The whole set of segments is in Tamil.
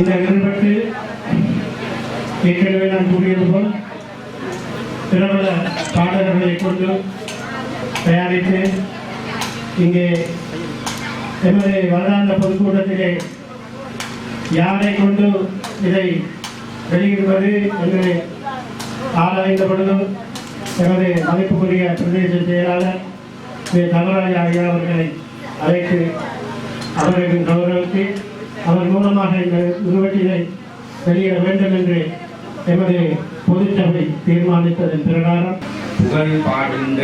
இந்த விரும்பட்டு ஏற்கனவே நான் கூறியது போல் பிரபல பாடகர்களை கொண்டு தயாரித்து இங்கே எமது வருடாந்த பொதுக்கூட்டத்திலே யாரை கொண்டு இதை வெளியிடுவது என்று ஆராய்ந்த பொழுது எமது மதிப்புக்குரிய பிரதேச செயலாளர் திரு தவராஜ் ஐயா அவர்களை அழைத்து அவர்களின் கௌரவத்தில் அதன் மூலமாக இந்த உருவத்தினை வெளியிட வேண்டும் என்று எமது பொதுச்சபை தீர்மானித்ததன் பிரகாரம் புகழ் பாடுகின்ற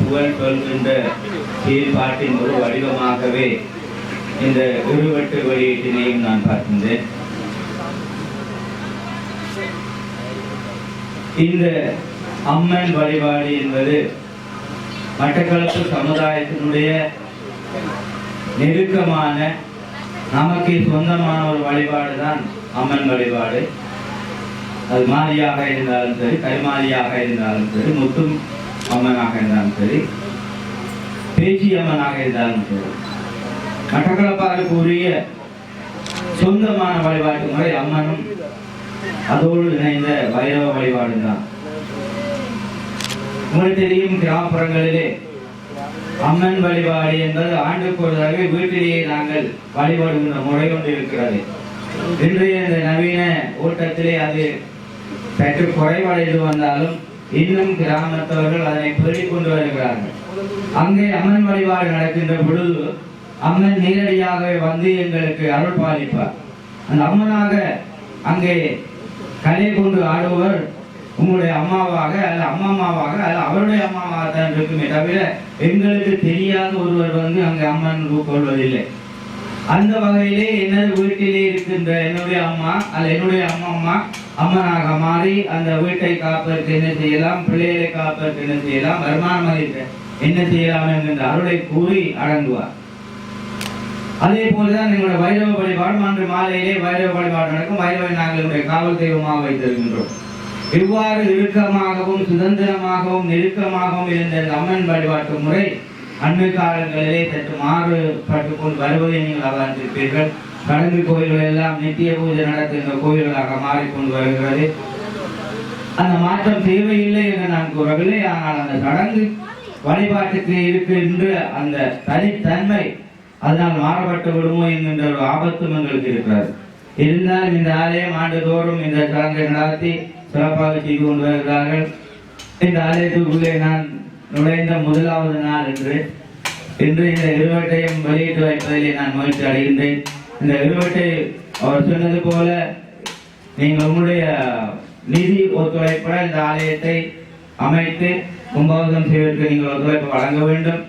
புகழ் சொல்கின்ற செயல்பாட்டின் ஒரு வடிவமாகவே இந்த உருவட்டு வெளியீட்டினையும் நான் பார்க்கின்றேன். இந்த அம்மன் வழிபாடு என்பது மட்டக்களப்பு சமுதாயத்தினுடைய நெருக்கமான நமக்கு சொந்தமான ஒரு வழிபாடு தான் அம்மன் வழிபாடு. அது மாரியாக இருந்தாலும் சரி கைமாரியாக இருந்தாலும் சரி முத்தும் அம்மனாக இருந்தாலும் சரி பேச்சி அம்மனாக இருந்தாலும் சரி. மட்டக்களப்பாருக்கு உரிய சொந்தமான வழிபாட்டு முறை அம்மனும் அதோடு இணைந்த வைரவ வழிபாடு தான் உங்களுக்கு தெரியும் கிராமப்புறங்களிலே அம்மன் வழிபாடு என்பது ஆண்டுக்கு ஒரு தடவை வீட்டிலேயே நாங்கள் வழிபடுகின்ற முறை ஒன்று இருக்கிறது. இன்றைய இந்த நவீன ஓட்டத்திலே அது சற்று குறைவடைந்து வந்தாலும் இன்னும் கிராமத்தவர்கள் அதனை பெருகிக் கொண்டு வருகிறார்கள். அங்கே அம்மன் வழிபாடு நடக்கின்ற பொழுது அம்மன் நேரடியாகவே வந்து எங்களுக்கு அருள் பாலிப்பார். அந்த அம்மனாக அங்கே கலை கொண்டு ஆடுவர் உங்களுடைய அம்மாவாக அல்ல அம்மாவாக அல்ல அவருடைய அம்மாவாக தான் இருக்குமே தவிர எங்களுக்கு தெரியாத ஒருவர் வந்து அங்கே அம்மன் கொள்வதில்லை. அந்த வகையிலே எனது வீட்டிலே இருக்கின்ற என்னுடைய அம்மா அல்ல என்னுடைய அம்மா அம்மா அம்மனாக மாறி அந்த வீட்டை காப்பதற்கு என்ன செய்யலாம் பிள்ளைகளை காப்பதற்கு என்ன செய்யலாம் வருமானம் அதிக என்ன செய்யலாம் என்கின்ற அருளை கூறி அடங்குவார். அதே போலதான் எங்களுடைய வைரவ வழிபாடு அன்று மாலையிலே வைரவ வழிபாடு நடக்கும். வைரவை நாங்கள் எங்களுடைய காவல் தெய்வமாக வைத்திருக்கின்றோம். இவ்வாறு இறுக்கமாகவும் சுதந்திரமாகவும் நெருக்கமாகவும் இருந்த இந்த அம்மன் வழிபாட்டு முறை அண்மை காலங்களிலே சற்று மாறுபட்டு கொண்டு வருவதை நீங்கள் அவர்ந்திருப்பீர்கள் கடந்து கோயில்கள் எல்லாம் நித்திய பூஜை நடத்துகின்ற கோயில்களாக மாறிக்கொண்டு வருகிறது. அந்த மாற்றம் தேவையில்லை என்று நான் கூறவில்லை. ஆனால் அந்த சடங்கு வழிபாட்டுக்கு இருக்கின்ற அந்த தனித்தன்மை அதனால் மாறுபட்டு விடுமோ என்கின்ற ஒரு ஆபத்தும் எங்களுக்கு இருக்கிறது. இருந்தாலும் இந்த ஆலயம் ஆண்டுதோறும் இந்த சடங்கை நடத்தி சிறப்பாக செய்து கொண்டு வருகிறார்கள். இந்த ஆலயத்துக்குள்ளே நான் நுழைந்த முதலாவது நாள் என்று இன்று இந்த இருவட்டையும் வெளியிட்டு வைப்பதிலே நான் மகிழ்ச்சி அடைகின்றேன். இந்த இருவட்டை அவர் சொன்னது போல நீங்கள் உங்களுடைய நிதி ஒத்துழைப்புடன் இந்த ஆலயத்தை அமைத்து கும்பாபிஷேகம் செய்வதற்கு நீங்கள் ஒத்துழைப்பு வழங்க வேண்டும்.